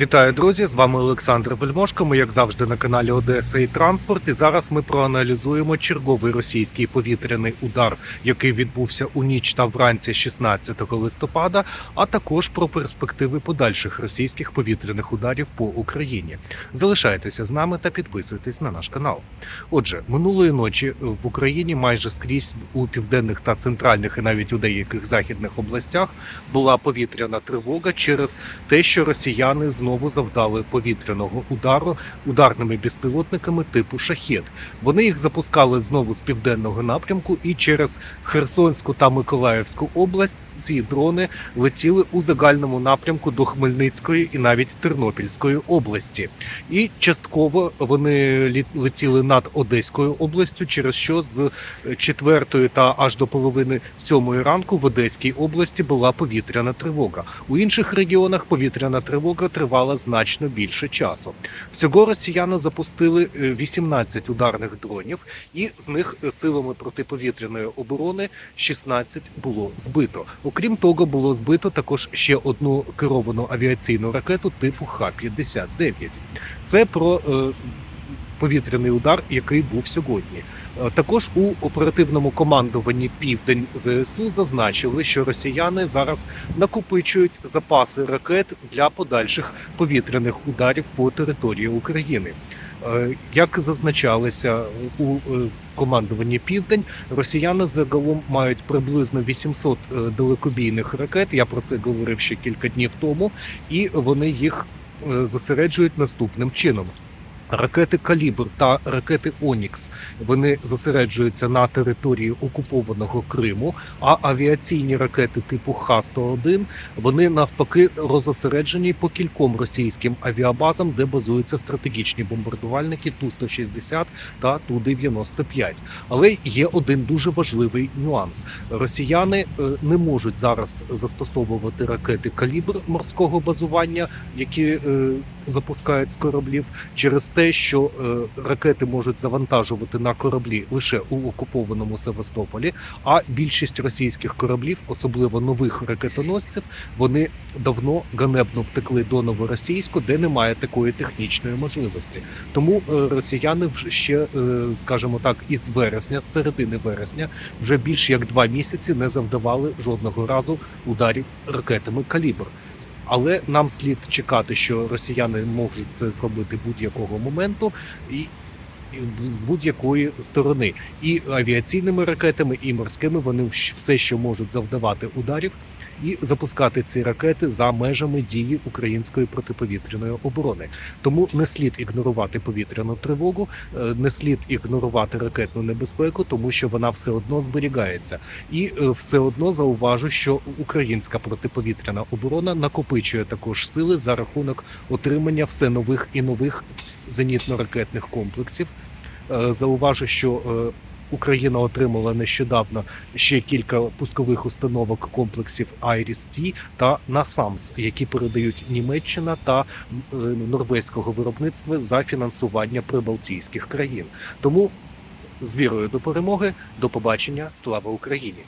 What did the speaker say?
Вітаю, друзі! З вами Олександр Вельмошко. Ми, як завжди, на каналі Одеса і Транспорт. І зараз ми проаналізуємо черговий російський повітряний удар, який відбувся у ніч та вранці 16 листопада, а також про перспективи подальших російських повітряних ударів по Україні. Залишайтеся з нами та підписуйтесь на наш канал. Отже, минулої ночі в Україні майже скрізь у південних та центральних, і навіть у деяких західних областях була повітряна тривога через те, що росіяни знову завдали повітряного удару ударними безпілотниками типу шахет. Вони їх запускали знову з південного напрямку, і через Херсонську та Миколаївську область ці дрони летіли у загальному напрямку до Хмельницької і навіть Тернопільської області. І частково вони летіли над Одеською областю, через що з четвертої та аж до половини сьомої ранку в Одеській області була повітряна тривога. У інших регіонах повітряна тривога тривала значно більше часу. Всього росіяни запустили е, 18 ударних дронів, і з них е, силами протиповітряної оборони 16 було збито. Окрім того, було збито також ще одну керовану авіаційну ракету типу Х-59. Це про е, повітряний удар, який був сьогодні. Е, Також у оперативному командуванні Південь ЗСУ зазначили, що росіяни зараз накопичують запаси ракет для подальших повітряних ударів по території України. Е, Як зазначалося у е, командуванні Південь, росіяни загалом мають приблизно 800 е, далекобійних ракет. Я про це говорив ще кілька днів тому, і вони їх зосереджують наступним чином. Ракети Калібр та ракети Онікс вони зосереджуються на території окупованого Криму, а авіаційні ракети типу Х-101 вони навпаки розосереджені по кільком російським авіабазам, де базуються стратегічні бомбардувальники Ту-160 та Ту-95. Але є один дуже важливий нюанс: росіяни е, не можуть зараз застосовувати ракети калібр морського базування, які е, запускають з кораблів, через те, що е, ракети можуть завантажувати на кораблі лише у окупованому Севастополі. А більшість російських кораблів, особливо нових ракетоносців, вони давно ганебно втекли до новоросійську, де немає такої технічної можливості. Тому е, росіяни ще, е, скажімо так, із вересня, з середини вересня, вже більш як два місяці не завдавали жодного разу ударів ракетами калібр. Але нам слід чекати, що росіяни можуть це зробити будь-якого моменту і. З будь-якої сторони, і авіаційними ракетами, і морськими вони все, що можуть завдавати ударів, і запускати ці ракети за межами дії української протиповітряної оборони. Тому не слід ігнорувати повітряну тривогу, е, не слід ігнорувати ракетну небезпеку, тому що вона все одно зберігається. І е, все одно зауважу, що українська протиповітряна оборона накопичує також сили за рахунок отримання все нових і нових зенітно-ракетних комплексів. Е, Зауважу, що Україна отримала нещодавно ще кілька пускових установок комплексів Айріс-Т та НАСАМС, які передають Німеччина та е, норвезького виробництва за фінансування прибалтійських країн. Тому з вірою до перемоги, до побачення, слава Україні!